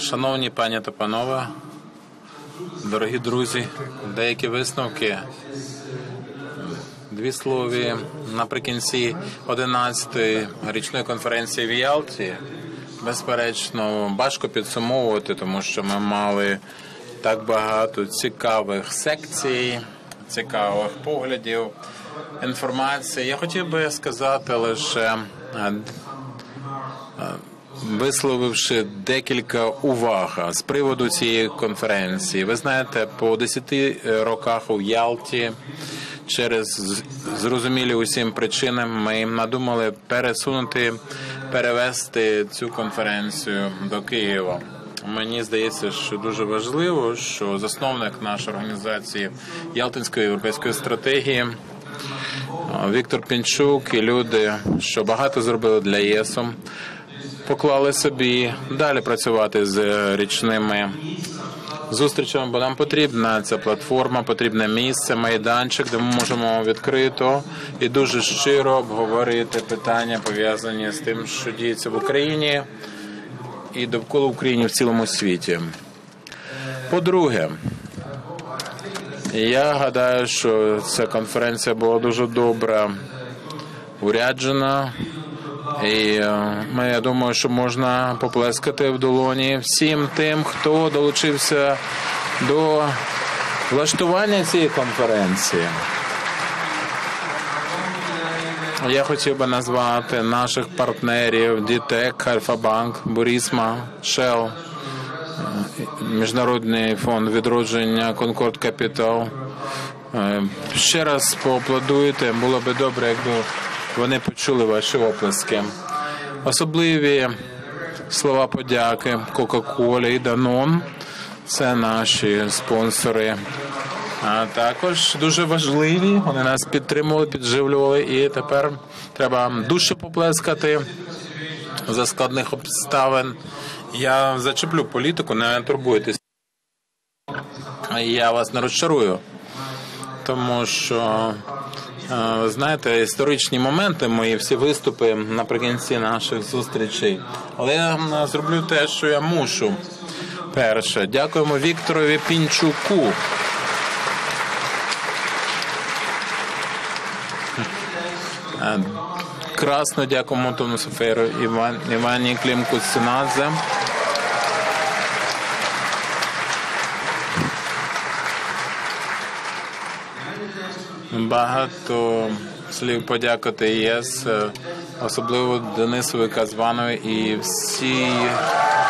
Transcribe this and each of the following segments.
Шановні пані та панове, дорогі друзі, деякі висновки. Дві слові наприкінці 11-ї річної конференції в Ялті. Безперечно, важко підсумовувати, тому що ми мали так багато цікавих секцій, цікавих поглядів, інформації. Я хотів би сказати лише е, висловивши декілька уваг з приводу цієї конференції. Ви знаєте, по 10 роках у Ялті через зрозумілі усім причинам ми надумали пересунути, перевести цю конференцію до Києва. Мені здається, що дуже важливо, що засновник нашої організації Ялтинської європейської стратегії. Віктор Пінчук і люди, що багато зробили для ЄСу, поклали собі далі працювати з річними зустрічами, бо нам потрібна ця платформа, потрібне місце, майданчик, де ми можемо відкрито і дуже щиро обговорити питання пов'язані з тим, що діється в Україні і довкола України в цілому світі. По-друге, я гадаю, що ця конференція була дуже добре уряджена. І е, ми, я думаю, що можна поплескати в долоні всім тим, хто долучився до влаштування цієї конференції. Я хотів би назвати наших партнерів Дітек, Альфа-Банк, Бурісма, Shell, Міжнародний фонд відродження Конкорд Капітал. Е, ще раз поаплодуйте. Було би добре, якби вони почули ваші оплески. Особливі слова подяки Кока-Колі і Данон. Це наші спонсори. А також дуже важливі. Вони нас підтримували, підживлювали, і тепер треба дуже поплескати за складних обставин. Я зачеплю політику, не турбуйтесь. Я вас не розчарую, тому що знаєте, історичні моменти, мої всі виступи наприкінці наших зустрічей. Але я зроблю те, що я мушу. Перше, дякуємо Вікторові Пінчуку. Е, Красно дякуємо Тому Соферу Іван, Івані Клімку Синадзе. Багато слів подякувати ЄС, особливо Денисові Казванові і всій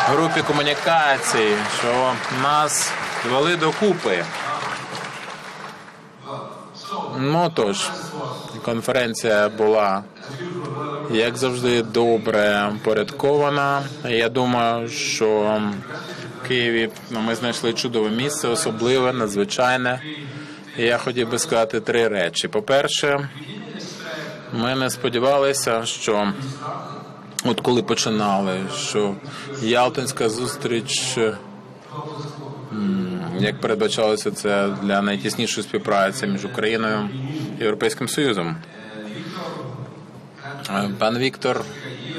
групі комунікації, що нас звели докупи. Ну тож, конференція була як завжди добре порядкована. Я думаю, що в Києві ми знайшли чудове місце, особливе, надзвичайне. Я хотів би сказати три речі. По-перше, ми не сподівалися, що от коли починали, що Ялтинська зустріч, як передбачалося, це для найтіснішої співпраці між Україною і Європейським Союзом. Пан Віктор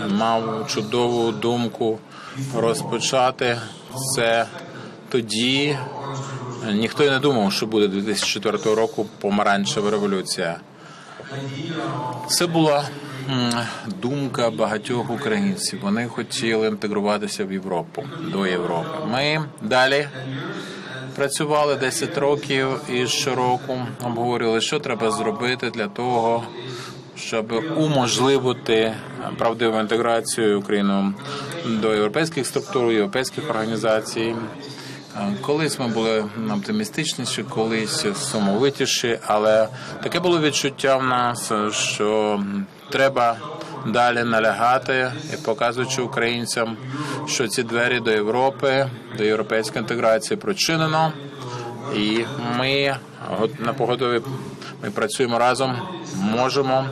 мав чудову думку розпочати це тоді. Ніхто й не думав, що буде 2004 року помаранчева революція. Це була думка багатьох українців. Вони хотіли інтегруватися в Європу до Європи. Ми далі працювали 10 років і щороку обговорювали, що треба зробити для того, щоб уможливити правдиву інтеграцію України до європейських структур, європейських організацій. Колись ми були оптимістичніші, колись сумовитіші, але таке було відчуття в нас, що треба далі налягати і показуючи українцям, що ці двері до Європи, до європейської інтеграції прочинено, і ми на погодові ми працюємо разом, можемо.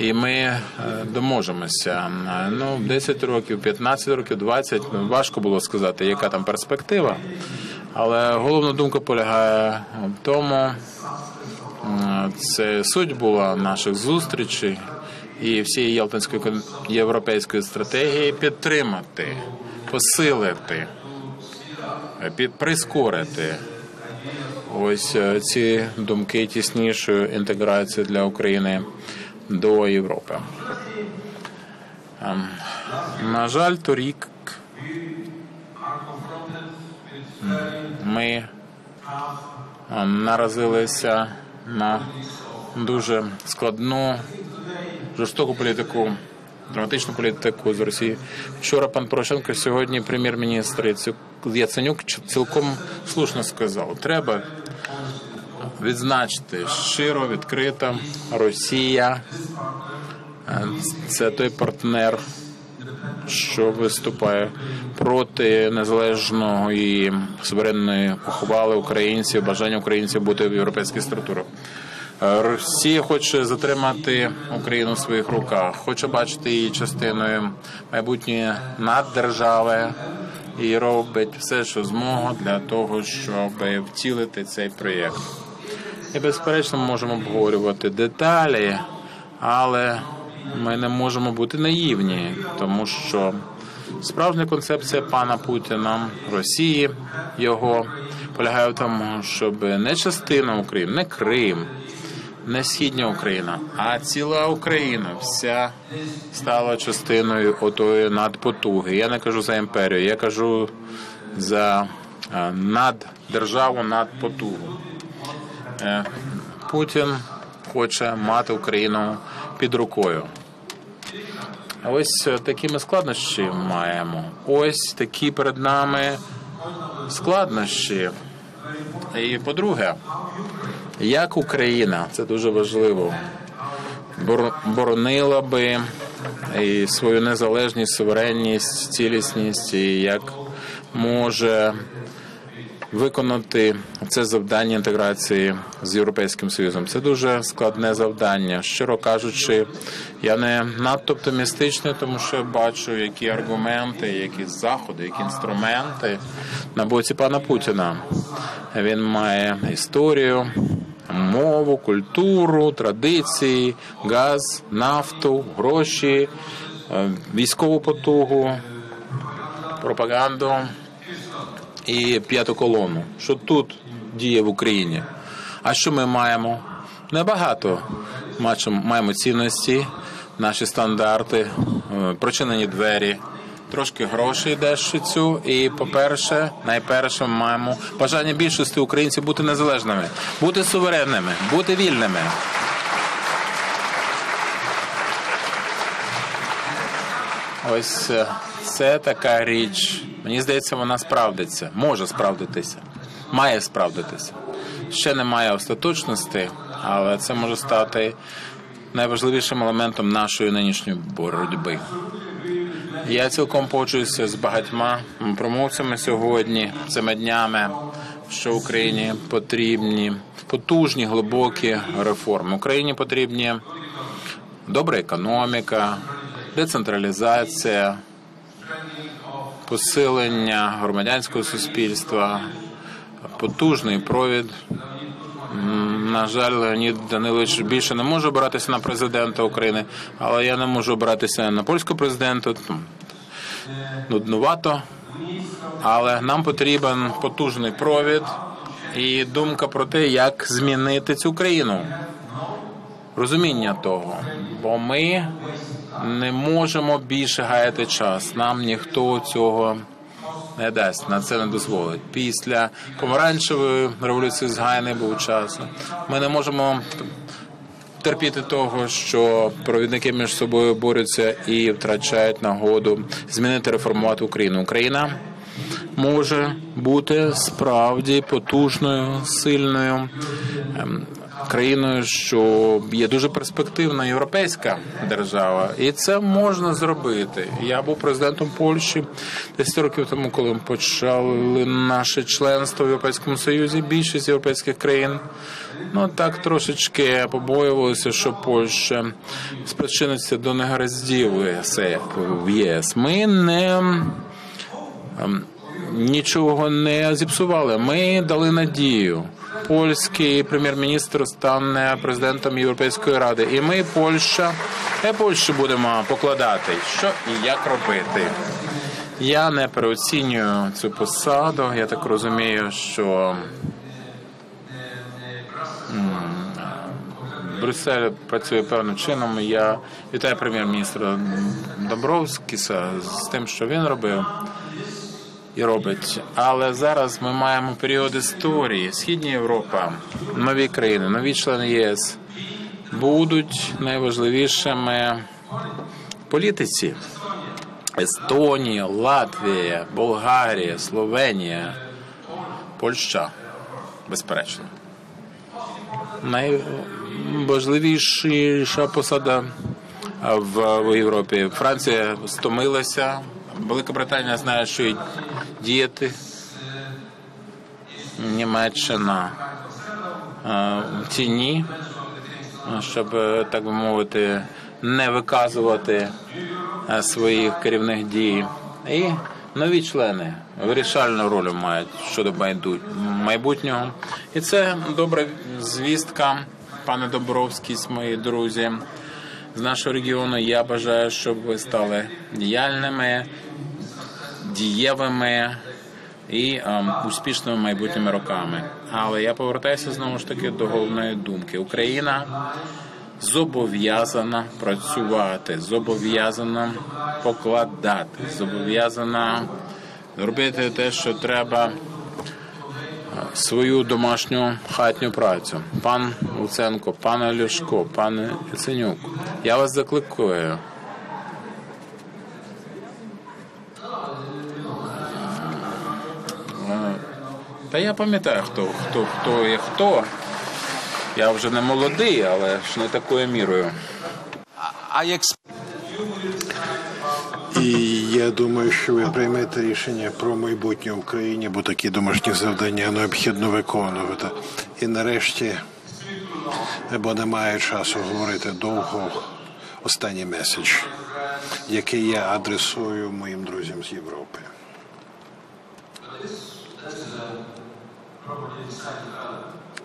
І ми доможемося. Ну, 10 років, 15 років, 20, ну, важко було сказати, яка там перспектива. Але головна думка полягає в тому, це суть була наших зустрічей і всієї Ялтинської європейської стратегії підтримати, посилити під прискорити ось е, ці думки тіснішої інтеграції для України до Європи. Ем, На жаль, торік ми ем, наразилися на дуже складну, жорстоку політику, драматичну політику з Росії. Вчора пан Порошенко, сьогодні прем'єр-міністр Яценюк цілком слушно сказав: треба відзначити щиро, відкрито Росія. е, Це той партнер, що виступає проти незалежного і суверенної поховали українців, бажання українців бути в європейських структурах. Е, Росія хоче затримати Україну в своїх руках, хоче бачити її частиною майбутньої наддержави і робить все, що зможе для того, щоб втілити цей проєкт. І безперечно, ми можемо обговорювати деталі, але ми не можемо бути наївні, тому що справжня концепція пана Путіна Росії його полягає в тому, щоб не частина України, не Крим, не східня Україна, а ціла Україна вся стала частиною отої надпотуги. Я не кажу за імперію, я кажу за е, наддержаву, надпотугу. Е, Путін хоче мати Україну під рукою. Ось е, такі ми складнощі маємо. Ось такі перед нами складнощі. І по-друге, як Україна, це дуже важливо, бор- боронила би і свою незалежність, суверенність, цілісність, і як може виконати це завдання інтеграції з європейським союзом. Це дуже складне завдання. Щиро кажучи, я не надто оптимістичний, тому що бачу, які аргументи, які заходи, які інструменти на боці пана Путіна. Він має історію. Мову, культуру, традиції, газ, нафту, гроші, е, військову потугу, пропаганду і п'яту колону. Що тут діє в Україні? А що ми маємо? Небагато маємо цінності, наші стандарти, е, прочинені двері, трошки грошей дещицю. І, по-перше, найперше, ми маємо бажання більшості українців бути незалежними, бути суверенними, бути вільними. Ось е, це така річ. Мені здається, вона справдиться, може справдитися, має справдитися. Ще немає остаточності, але це може стати найважливішим елементом нашої нинішньої боротьби. Я цілком погоджуюся з багатьма промовцями сьогодні, цими днями, що Україні потрібні потужні глибокі реформи. Україні потрібні добра економіка, децентралізація, посилення громадянського суспільства, потужний провід. На жаль, Леонід Данилович більше не може обиратися на президента України, але я не можу обиратися на польського президента. Нуднувато. Але нам потрібен потужний провід і думка про те, як змінити цю країну. Розуміння того, бо ми не можемо більше гаяти час. Нам ніхто цього не дасть, на це не дозволить. Після помаранчевої революції згаяний був часу. Ми не можемо терпіти того, що провідники між собою борються і втрачають нагоду змінити реформувати Україну. Україна може бути справді потужною, сильною ем, країною, що є дуже перспективна європейська держава, і це можна зробити. Я був президентом Польщі 10 років тому, коли ми почали наше членство в Європейському Союзі. Більшість європейських країн ну так трошечки побоювалися, що Польща спричиниться до негараздів в ЄС. Ми не ем, нічого не зіпсували. Ми дали надію. Польський прем'єр-міністр стане президентом Європейської ради, і ми, Польща, і Польщу будемо покладати, що і як робити. Я не переоцінюю цю посаду. Я так розумію, що Брюссель працює певним чином. Я вітаю прем'єр-міністра Добровськіса з тим, що він робив і робить. Але зараз ми маємо період історії. Східня Європа, нові країни, нові члени ЄС будуть найважливішими в політиці. Естонія, Латвія, Болгарія, Словенія, Польща, безперечно. Найважливіша посада в, Європі. Франція стомилася. Велика Британія знає, що діяти. Німеччина е, в тіні, щоб, е, так би мовити, не виказувати е, своїх керівних дій. І нові члени вирішальну роль мають щодо майбутнього. І це добра звістка, пане Добровський, мої друзі. З нашого регіону я бажаю, щоб ви стали діяльними, дієвими і ем, успішними майбутніми роками. Але я повертаюся знову ж таки до головної думки. Україна зобов'язана працювати, зобов'язана покладати, зобов'язана робити те, що треба. е, Свою домашню хатню працю, пан Луценко, пане Ляшко, пане Яценюк, я вас закликаю. Е, Та я пам'ятаю, хто, хто, хто є хто. Я вже не молодий, але ж не такою мірою. I ex- І я думаю, що ви приймете рішення про майбутнє в Україні, бо такі домашні завдання необхідно виконувати. І нарешті, бо немає часу говорити довго, останній меседж, який я адресую моїм друзям з Європи.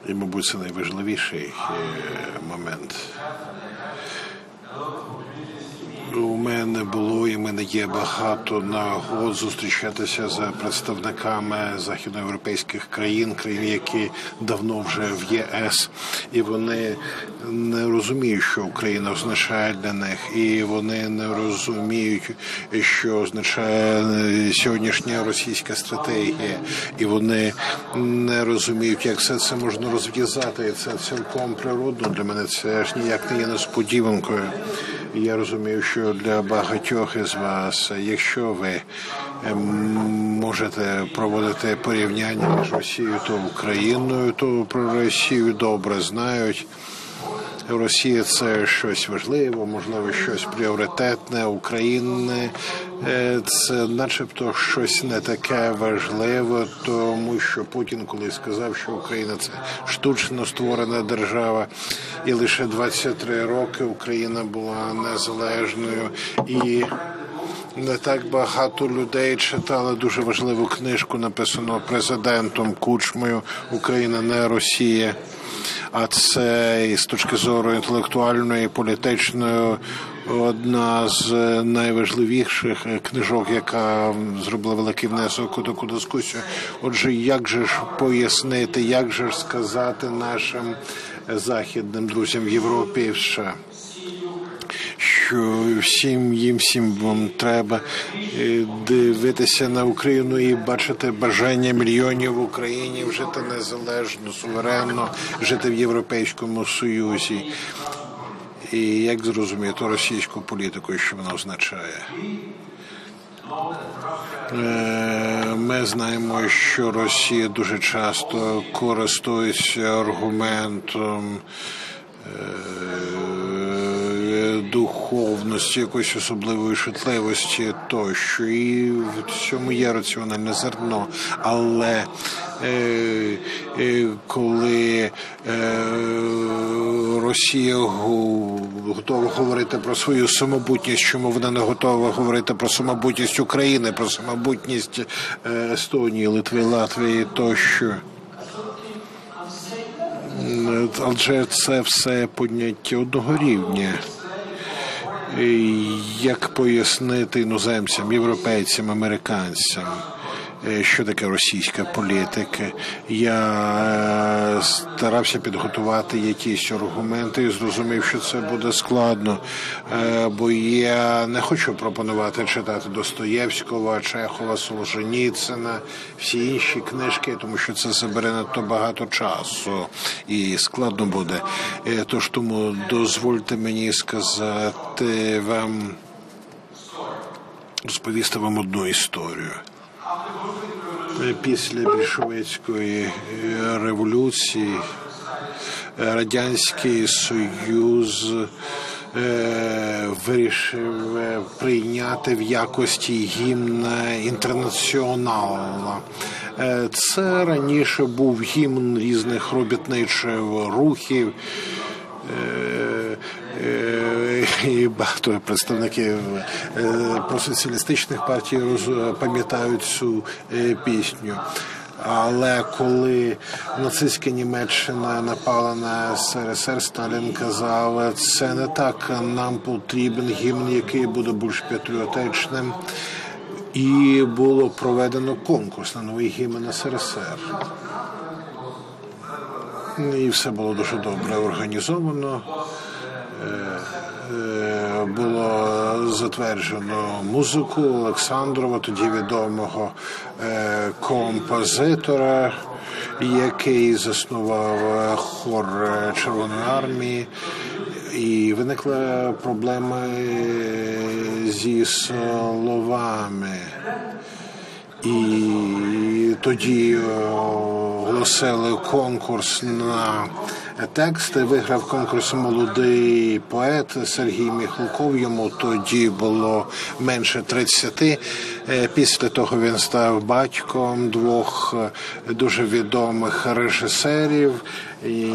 І, мабуть, це найважливіший е, момент. Мене було і мене є багато нагод зустрічатися з представниками західноєвропейських країн, країн, які давно вже в ЄС, і вони не розуміють, що Україна означає для них, і вони не розуміють, що означає сьогоднішня російська стратегія, і вони не розуміють, як все це можна розв'язати. І це цілком природно для мене. Це ж ніяк не є несподіванкою. Я розумію, що для багатьох із вас, якщо ви ем, можете проводити порівняння між Росією та Україною, то про Росію добре знають. Росія це щось важливе, можливо, щось пріоритетне. Україна е, це начебто щось не таке важливе, тому що Путін колись сказав, що Україна це штучно створена держава, і лише 23 роки Україна була незалежною і. Не так багато людей читали дуже важливу книжку, написану президентом Кучмою Україна не Росія. А це з точки зору інтелектуальної, політичної одна з найважливіших книжок, яка зробила великий внесок у таку дискусію. Отже, як же ж пояснити, як же ж сказати нашим західним друзям в Європі і в США? Що всім їм всім вам треба е, дивитися на Україну і бачити бажання мільйонів в Україні жити незалежно, суверенно, жити в Європейському Союзі. І як зрозуміти російську політику, що вона означає? Е, Ми знаємо, що Росія дуже часто користується аргументом е, духовності, якоїсь особливої шутливості тощо. І в цьому є раціональне зерно. Але е, е, коли е, Росія готова говорити про свою самобутність, чому вона не готова говорити про самобутність України, про самобутність е, Естонії, Литви, Латвії тощо. Адже це все поняття одного рівня. І Як пояснити іноземцям, європейцям, американцям, е, що таке російська політика? Я е, старався підготувати якісь аргументи і зрозумів, що це буде складно, Е, бо я не хочу пропонувати читати Достоєвського, Чехова, Солженіцина, всі інші книжки, тому що це забере надто багато часу і складно буде. Е, Тож тому дозвольте мені сказати вам розповісти вам одну історію. Е, Після більшовицької е, революції е, Радянський Союз вирішив прийняти в якості гімна інтернаціонала. Це раніше був гімн різних робітничих рухів. І багато представників е, просоціалістичних партій пам'ятають цю е, пісню. Але коли нацистська Німеччина напала на СРСР, Сталін казав, це не так. Нам потрібен гімн, який буде більш патріотичним. І було проведено конкурс на новий гімн СРСР. І все було дуже добре організовано. Е, е, Було затверджено музику Олександрова, тоді відомого е, композитора, який заснував хор Червоної армії. І виникла проблема зі словами. І тоді оголосили конкурс на тексти. Виграв конкурс молодий поет Сергій Міхалков. Йому тоді було менше 30. Е, Після того він став батьком двох е, дуже відомих режисерів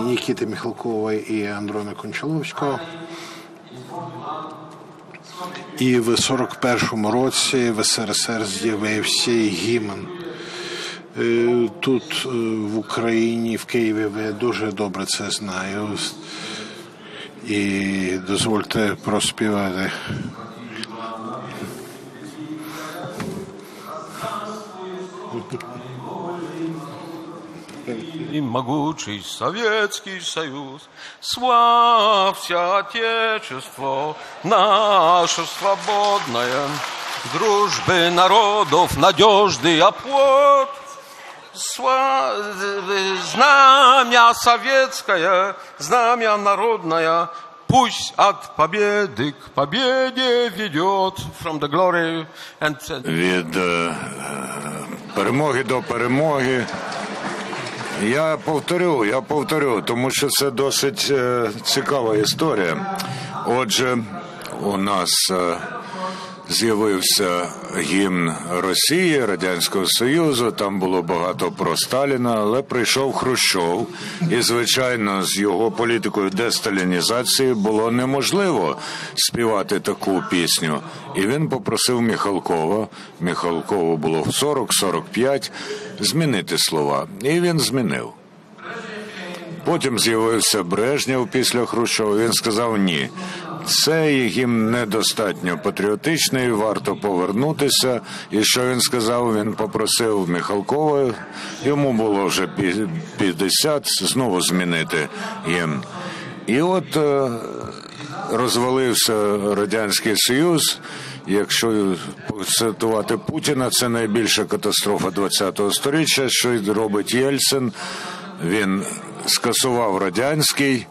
Нікіти Міхалкова і Андрона Кончаловського. І в 41-му році в СРСР з'явився гімн. Е, Тут е, в Україні, в Києві, ви дуже добре це знаю. І дозвольте проспівати. И могучий Советский Союз, славься Отечество наше свободное, дружбы народов надежный оплот. Сва... Знамя советское, знамя народное, пусть от победы к победе ведет. From the glory and від е, перемоги до перемоги. Я повторю, я повторю, тому що це досить е, цікава історія. Отже, у нас е, з'явився гімн Росії, Радянського Союзу. Там було багато про Сталіна, але прийшов Хрущов, і звичайно, з його політикою десталінізації було неможливо співати таку пісню. І він попросив Міхалкова. Міхалкову було 40-45, змінити слова. І він змінив. Потім з'явився Брежнєв після Хрущова. Він сказав ні. Цей гімн недостатньо патріотичний, варто повернутися. І що він сказав? Він попросив Михалкова, йому було вже пі- 50, знову змінити гімн. І от е, розвалився Радянський Союз. Якщо цитувати Путіна, це найбільша катастрофа ХХ століття, що й робить Єльцин. Він скасував радянський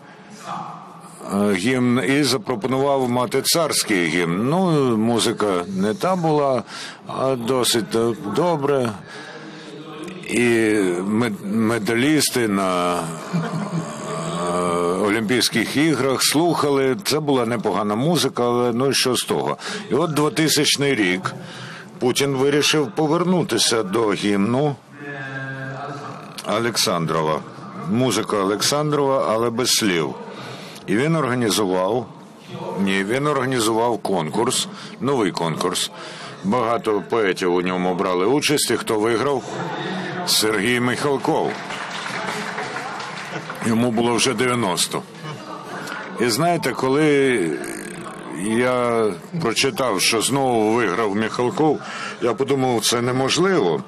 гімн і запропонував мати царський гімн. Ну, музика не та була, а досить добре. І медалісти на е, Олімпійських іграх слухали. Це була непогана музика, але ну що з того? І от 2000 рік Путін вирішив повернутися до гімну Олександрова. Музика Олександрова, але без слів. І він організував. Ні, він організував конкурс, новий конкурс. Багато поетів у ньому брали участь. І хто виграв? Сергій Михалков. Йому було вже 90. І знаєте, коли я прочитав, що знову виграв Михалков, я подумав, це неможливо.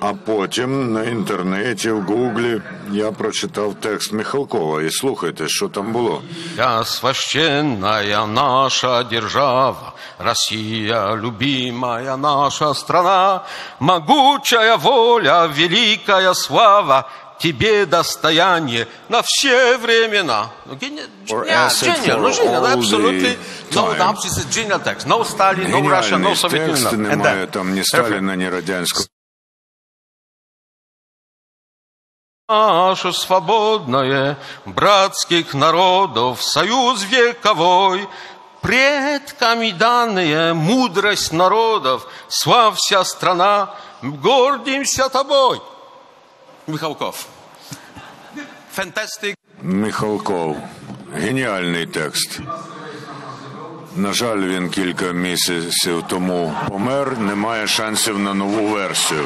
А потім на інтернеті, в Гуглі я прочитав текст Михалкова. І слухайте, що там було. Я священная наша держава, Россия, любимая наша страна, могучая воля, великая слава, тебе достояние на все времена. Ну, гени- Or genial, asset genial, for ну, genial, all absolutely. the No time. doubt, it's a genial text. No Stalin, no Russia, no Геніальний Soviet текст, Union. And немає then, там ні perfect. Сталіна, ні радянського. Наше свободное братских народов союз вековой, предками данные мудрость народов, славься страна, гордимся тобой. Михалков. Fantastic. Михалков. Геніальний текст. На жаль, він кілька місяців тому помер. Немає шансів на нову версію.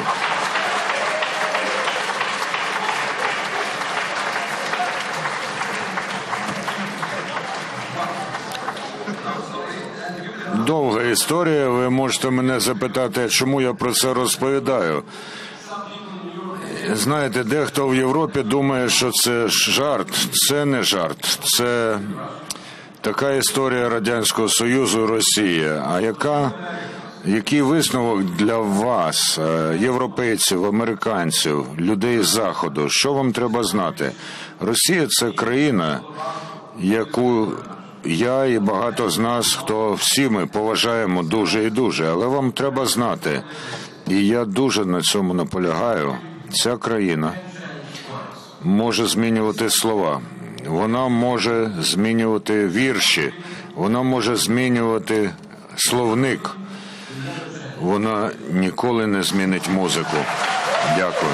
Довга історія. Ви можете мене запитати, чому я про це розповідаю. Знаєте, дехто в Європі думає, що це жарт. Це не жарт. Це така історія Радянського Союзу Росії. А яка, який висновок для вас, е, європейців, американців, людей з Заходу? Що вам треба знати? Росія це країна, яку я і багато з нас, хто всі ми поважаємо дуже і дуже, але вам треба знати, і я дуже на цьому наполягаю. Ця країна може змінювати слова, вона може змінювати вірші, вона може змінювати словник. Вона ніколи не змінить музику. Дякую.